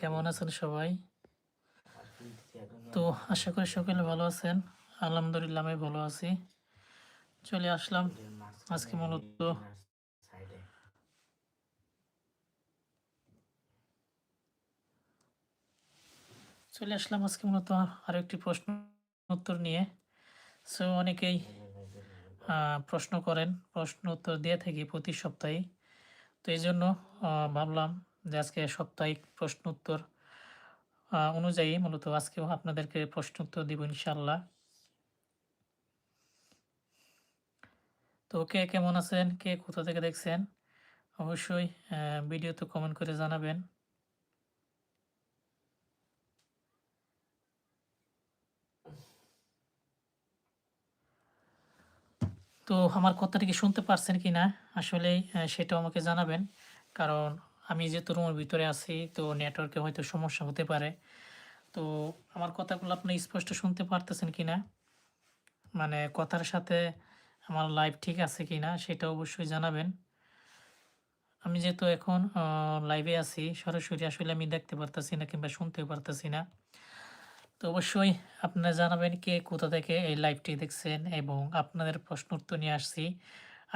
কেমন আছেন সবাই? তো আশা করি সকলে ভালো আছেন। আলহামদুলিল্লাহ, আমি ভালো আছি। চলে আসলাম আজকে মূলত চলে আসলাম আজকে মূলত আরও একটি প্রশ্ন উত্তর নিয়ে। সো অনেকেই প্রশ্ন করেন, প্রশ্ন উত্তর দিয়ে থাকি প্রতি সপ্তাহে তো এই জন্য ভাবলাম যে আজকে সাপ্তাহিক প্রশ্ন উত্তর অনুযায়ী মূলত আজকেও আপনাদেরকে প্রশ্ন উত্তর দিব ইনশাল্লাহ তো কে কেমন আছেন? কে কোথা থেকে দেখছেন? অবশ্যই ভিডিওতে কমেন্ট করে জানাবেন। তো আমার কথাটা কি শুনতে পারছেন কি না আসলে সেটাও আমাকে জানাবেন। কারণ আমি যেহেতু রুমের ভিতরে আছি, তো নেটওয়ার্কে হয়তো সমস্যা হতে পারে। তো আমার কথাগুলো আপনি স্পষ্ট শুনতে পারতেছেন কি না মানে কথার সাথে আমার লাইভ ঠিক আছে কি না সেটা অবশ্যই জানাবেন। আমি যেহেতু এখন লাইভে আছি, সরাসরি আসলে আমি দেখতে পারতেছি না কিংবা শুনতেও পারতেছি না। তো অবশ্যই আপনারা জানাবেন কে কোথা থেকে এই লাইভটি দেখছেন এবং আপনাদের প্রশ্ন উত্তর নিয়ে আসছি।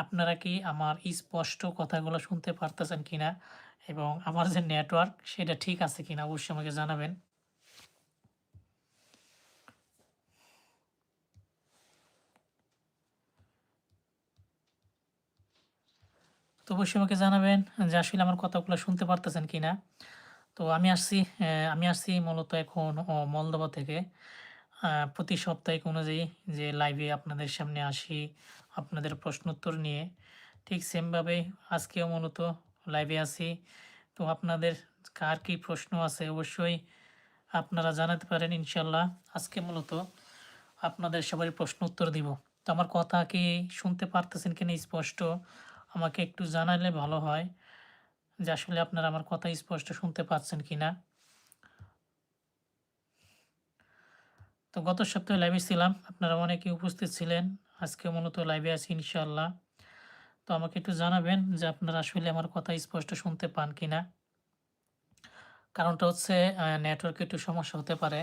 আপনারা কি আমার স্পষ্ট কথাগুলো শুনতে পারতেছেন কিনা? এবং আমার যে নেটওয়ার্ক সেটা ঠিক আছে কিনা অবশ্যই আমাকে জানাবেন। তো অবশ্যই আমাকে জানাবেন যে আসলে আমার কথাগুলো শুনতে পারতেছেন কিনা। তো আমি আসছি আমি আসছি মূলত এখন মলদোবা থেকে। প্রতি সাপ্তাহিক অনুযায়ী যে লাইভে আপনাদের সামনে আসি, আপনাদের প্রশ্ন উত্তর নিয়ে, ঠিক সেমভাবে আজকেও মূলত লাইভে আসি তো আপনাদের কার কী প্রশ্ন আছে অবশ্যই আপনারা জানাতে পারেন ইনশাল্লাহ আজকে মূলত আপনাদের সবারই প্রশ্ন উত্তর দিব। তো আমার কথা কি শুনতে পারতেছেন কিনা স্পষ্ট? আমাকে একটু জানালে ভালো হয়, যে আসলে আপনারা আমার কথা স্পষ্ট শুনতে পাচ্ছেন কি না। তো গত সপ্তাহে লাইভে ছিলাম, আপনারা অনেকে উপস্থিত ছিলেন, আজকে মূলত লাইভে আছি ইনশাল্লাহ তো আমাকে একটু জানাবেন যে আপনারা আসলে আমার কথা স্পষ্ট শুনতে পান কি না কারণটা হচ্ছে নেটওয়ার্কে একটু সমস্যা হতে পারে।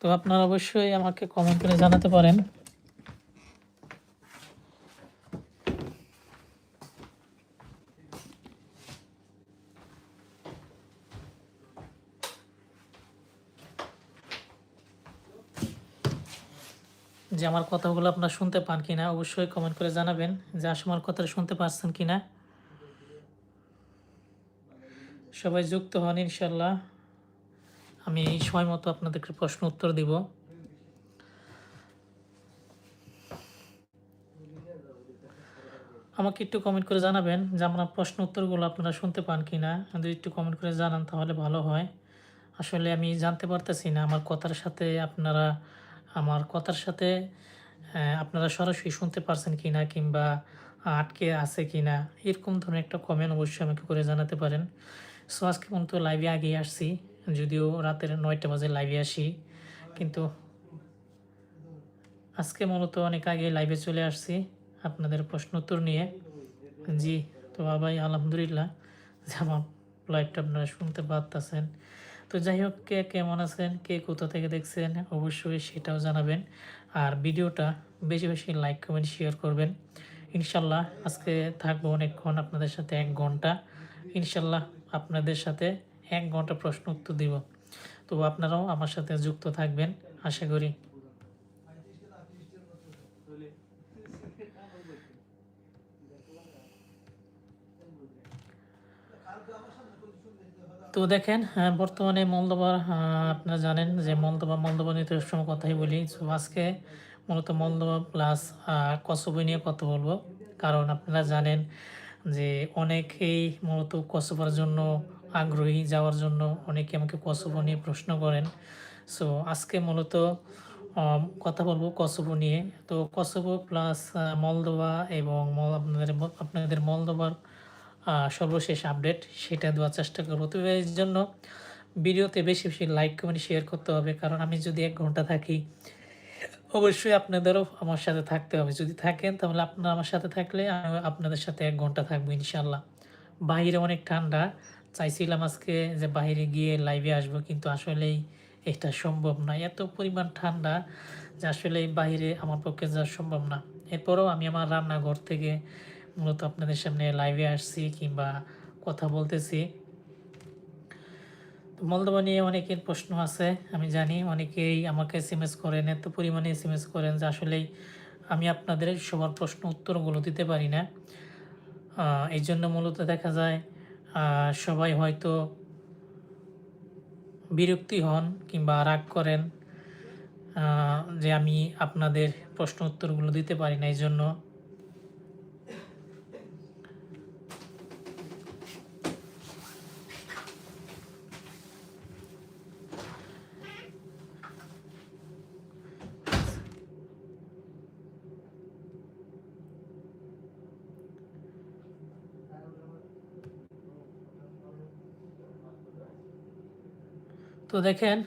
তো আপনারা অবশ্যই আমাকে কমেন্ট করে জানাতে পারেন। যে আমার কথাগুলো আপনারা শুনতে পান কিনা, অবশ্যই কমেন্ট করে জানাবেন যে আসলে আমার কথাটা শুনতে পারছেন কিনা। সবাই যুক্ত হন ইনশাল্লাহ আমি এই সময় মতো আপনাদেরকে প্রশ্ন উত্তর দিব। আমাকে একটু কমেন্ট করে জানাবেন যে আমার প্রশ্ন উত্তরগুলো আপনারা শুনতে পান কি না যদি একটু কমেন্ট করে জানান তাহলে ভালো হয়। আসলে আমি জানতে পারতেছি না, আমার কথার সাথে আপনারা আমার কথার সাথে আপনারা সরাসরি শুনতে পারছেন কি না কিংবা আটকে আছে কি না এরকম ধরনের একটা কমেন্ট অবশ্যই আমাকে করে জানাতে পারেন। সো আজকে মতো লাইভে আগিয়ে আসছি, যদিও রাতের নয়টা বাজে লাইভে আসি, কিন্তু আজকে মূলত অনেক আগে লাইভে চলে আসছি আপনাদের প্রশ্ন উত্তর নিয়ে। জি, তো বাবাই আলহামদুলিল্লাহ, যে আমার লাইভটা আপনারা শুনতে পারতেছেন। তো যাই হোক, কে কেমন আছেন, কে কোথা থেকে দেখছেন, অবশ্যই সেটাও জানাবেন। আর ভিডিওটা বেশি বেশি লাইক, কমেন্ট শেয়ার করবেন। ইনশাল্লাহ আজকে থাকব অনেকক্ষণ আপনাদের সাথে এক ঘণ্টা। ইনশাল্লাহ আপনাদের সাথে এক ঘণ্টা প্রশ্ন উত্তর দিব। তো আপনারাও আমার সাথে যুক্ত থাকবেন, আশা করি। তো দেখেন বর্তমানে মলদোবার আপনারা জানেন যে মলদোবা মলদোবা নিয়ে তো সময় কথাই বলি। আজকে মূলত মলদোবা প্লাস কসবো নিয়ে কথা বলব। কারণ আপনারা জানেন যে অনেকেই মূলত কসবার জন্য আগ্রহী, যাওয়ার জন্য অনেকে আমাকে কসবো নিয়ে প্রশ্ন করেন। সো আজকে মূলত কথা বলব কসবো নিয়ে। তো কসবো প্লাস মলদোবা এবং আপনাদের আপনাদের মলদোবার সর্বশেষ আপডেট সেটা দেওয়ার চেষ্টা করব। তো এর জন্য ভিডিওতে বেশি বেশি লাইক কমেন্ট শেয়ার করতে হবে, কারণ আমি যদি এক ঘণ্টা থাকি, অবশ্যই আপনাদেরও আমার সাথে থাকতে হবে। যদি থাকেন, তাহলে আপনারা আমার সাথে থাকলে আমি আপনাদের সাথে এক ঘণ্টা থাকব ইনশাল্লাহ বাইরে অনেক ঠান্ডা, চাইছিলাম আজকে যে বাইরে গিয়ে লাইভে আসব, কিন্তু আসলেই এটা সম্ভব না। এত পরিমাণ ঠান্ডা যে আসলে বাইরে আমার পক্ষে যাওয়া সম্ভব না। এরপরেও আমি আমার রান্নাঘর থেকে মূলত আপনাদের সামনে লাইভে আসছি কিংবা কথা বলতেছি। মলদোবা নিয়ে অনেকের প্রশ্ন আছে, আমি জানি অনেকেই আমাকে এস এম এস করেন, এত পরিমাণে এস এম এস করেন যে আসলেই আমি আপনাদের সবার প্রশ্ন উত্তরগুলো দিতে পারি না। এই জন্য মূলত দেখা যায় সবাই হয়তো বিরক্তি হন কিংবা রাগ করেন যে আমি আপনাদের প্রশ্ন উত্তরগুলো দিতে পারি না, এই জন্য তো দেখেন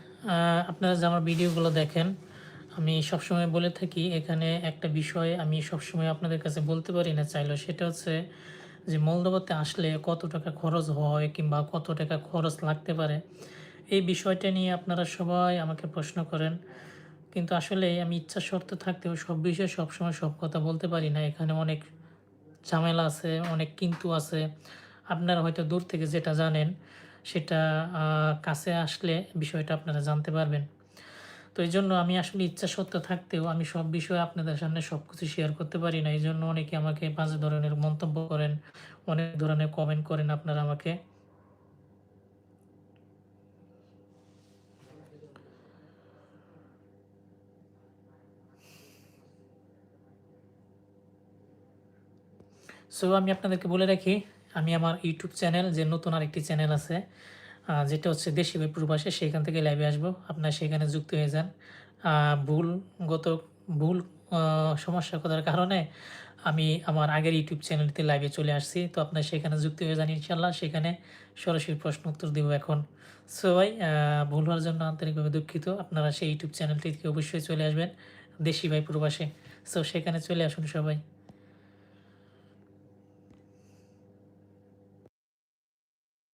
আপনারা যে আমার ভিডিওগুলো দেখেন, আমি সবসময় বলে থাকি, এখানে একটা বিষয় আমি সবসময় আপনাদের কাছে বলতে পারি না চাইলেও, সেটা হচ্ছে যে মলদোবাতে আসলে কত টাকা খরচ হয় কিংবা কত টাকা খরচ লাগতে পারে, এই বিষয়টা নিয়ে আপনারা সবাই আমাকে প্রশ্ন করেন। কিন্তু আসলে আমি ইচ্ছা শর্ত থাকতেও সব বিষয়ে সবসময় সব কথা বলতে পারি না। এখানে অনেক ঝামেলা আছে, অনেক কিন্তু আছে। আপনারা হয়তো দূর থেকে যেটা জানেন সেটা কাছে আসলে বিষয়টা আপনারা জানতে পারবেন। তো এই জন্য আমি আসলে ইচ্ছা সত্য থাকতেও আমি সব বিষয়ে আপনাদের সামনে সব কিছু শেয়ার করতে পারি না। এই জন্য অনেকে আমাকে পাঁচ ধরনের মন্তব্য করেন, অনেক ধরনের কমেন্ট করেন আপনারা আমাকে। সো আমি আপনাদেরকে বলে রাখি আমি আমার ইউটিউব চ্যানেল যে নতুন আরেকটি চ্যানেল আছে যেটা হচ্ছে দেশি ভাই প্রবাসে সেখান থেকে লাইভে আসব। আপনারা সেখানে যুক্ত হয়ে যান। ভুলগত, ভুল সমস্যা করার কারণে আমি আমার আগের ইউটিউব চ্যানেলটিতে লাইভে চলে আসছি। তো আপনারা সেখানে যুক্ত হয়ে যান ইনশাল্লাহ সেখানে সরাসরি প্রশ্ন উত্তর দেবো এখন। সো ভাই ভুল হওয়ার জন্য আন্তরিকভাবে দুঃখিত। আপনারা সেই ইউটিউব চ্যানেলটিতে অবশ্যই চলে আসবেন, দেশি ভাই প্রবাসে। সো সেখানে চলে আসুন সবাই।